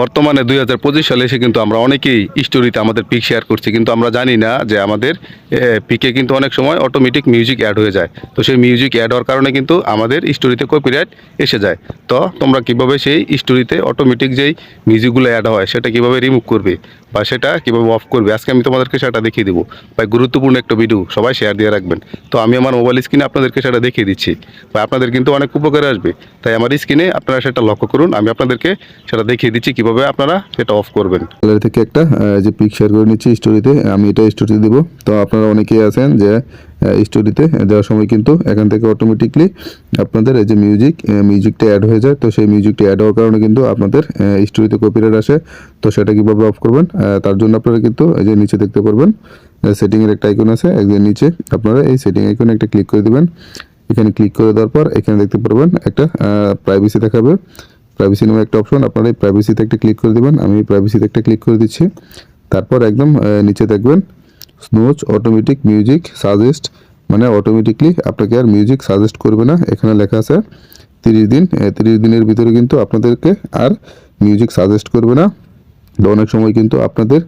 বর্তমানে দুই হাজার পঁচিশ সালে এসে কিন্তু আমরা অনেকেই স্টোরিতে আমাদের পিক শেয়ার করছি, কিন্তু আমরা জানি না যে আমাদের পিকে কিন্তু অনেক সময় অটোমেটিক মিউজিক অ্যাড হয়ে যায়। তো সেই মিউজিক অ্যাড হওয়ার কারণে কিন্তু আমাদের স্টোরিতে কপিরাইট এসে যায়। তো তোমরা কীভাবে সেই স্টোরিতে অটোমেটিক যেই মিউজিকগুলো অ্যাড হয়, সেটা কীভাবে রিমুভ করবে বা সেটা কীভাবে অফ করবে? আজকে আমি তোমাদেরকে সেটা দেখিয়ে দেবো। বা গুরুত্বপূর্ণ একটা ভিডিও সবাই শেয়ার দিয়ে রাখবেন। তো আমি আমার মোবাইল স্ক্রিনে আপনাদেরকে সেটা দেখিয়ে দিচ্ছি। বা আপনাদের কিন্তু অনেক উপকারে আসবে। তাই আমার স্ক্রিনে আপনারা সেটা লক্ষ্য করুন, আমি আপনাদেরকে সেটা দেখিয়ে দিচ্ছি কীভাবে আপনারা সেটা অফ করবেন? গ্যালারি থেকে একটা যে পিক শেয়ার করে নিচ্ছি স্টোরিতে আমি এটা স্টোরিতে দেবো। তো আপনারা অনেকেই আছেন যে স্টোরিতে দেওয়ার সময় কিন্তু এখান থেকে অটোমেটিকলি আপনাদের এই যে মিউজিক মিউজিকটা অ্যাড হয়ে যায়। তো সেই মিউজিকটা অ্যাড হওয়ার কারণে কিন্তু আপনাদের স্টোরিতে কপিরাইট আসে। তো সেটা কীভাবে অফ করবেন? তার জন্য আপনারা কিন্তু এই যে নিচে দেখতে পারবেন সেটিংয়ের একটা আইকন আছে। একদম নিচে আপনারা এই সেটিং আইকনে একটা ক্লিক করে দেবেন। এখানে ক্লিক করে দেওয়ার পর এখানে দেখতে পারবেন একটা প্রাইভেসি দেখাবে। প্রাইভেসি নামে একটা অপশন আপনারা এই প্রাইভেসিতে একটা ক্লিক করে দেবেন। আমি প্রাইভেসিতে একটা ক্লিক করে দিচ্ছি। তারপর একদম নিচে দেখবেন স্নোচ অটোমেটিক মিউজিক সাজেস্ট মানে অটোমেটিকলি আপনাকে আর মিউজিক সাজেস্ট করবে না। এখানে লেখা আছে, তিরিশ দিন তিরিশ দিনের ভিতরে কিন্তু আপনাদেরকে আর মিউজিক সাজেস্ট করবে না। অনেক সময় কিন্তু আপনাদের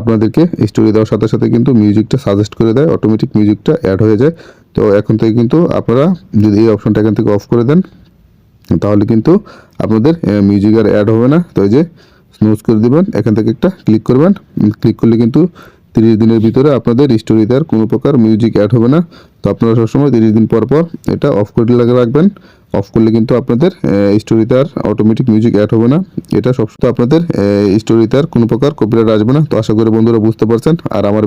আপনাদেরকে স্টোরি দেওয়ার সাথে সাথে কিন্তু মিউজিকটা সাজেস্ট করে দেয় অটোমেটিক মিউজিকটা অ্যাড হয়ে যায়। তো এখন থেকে কিন্তু আপনারা যদি এই অপশনটা এখান থেকে অফ করে দেন তাহলে কিন্তু আপনাদের মিউজিক আর অ্যাড হবে না। তো এই যে স্নুজ করে দিবেন, এখান থেকে একটা ক্লিক করবেন। ক্লিক করলে কিন্তু তিরিশ দিনের ভিতরে আপনাদের স্টোরিতে আর কোনো প্রকার মিউজিক অ্যাড হবে না। তো আপনারা সবসময় তিরিশ দিন পর পর এটা অফ করে লাগা রাখবেন। অফ করলে কিন্তু আপনাদের স্টোরিতে আর অটোমেটিক মিউজিক অ্যাড হবে না। এটা সবসময় আপনাদের স্টোরিতে আর কোনো প্রকার কপিরাইট আসবে না। তো আশা করি বন্ধুরা বুঝতে পারছেন। আর আমার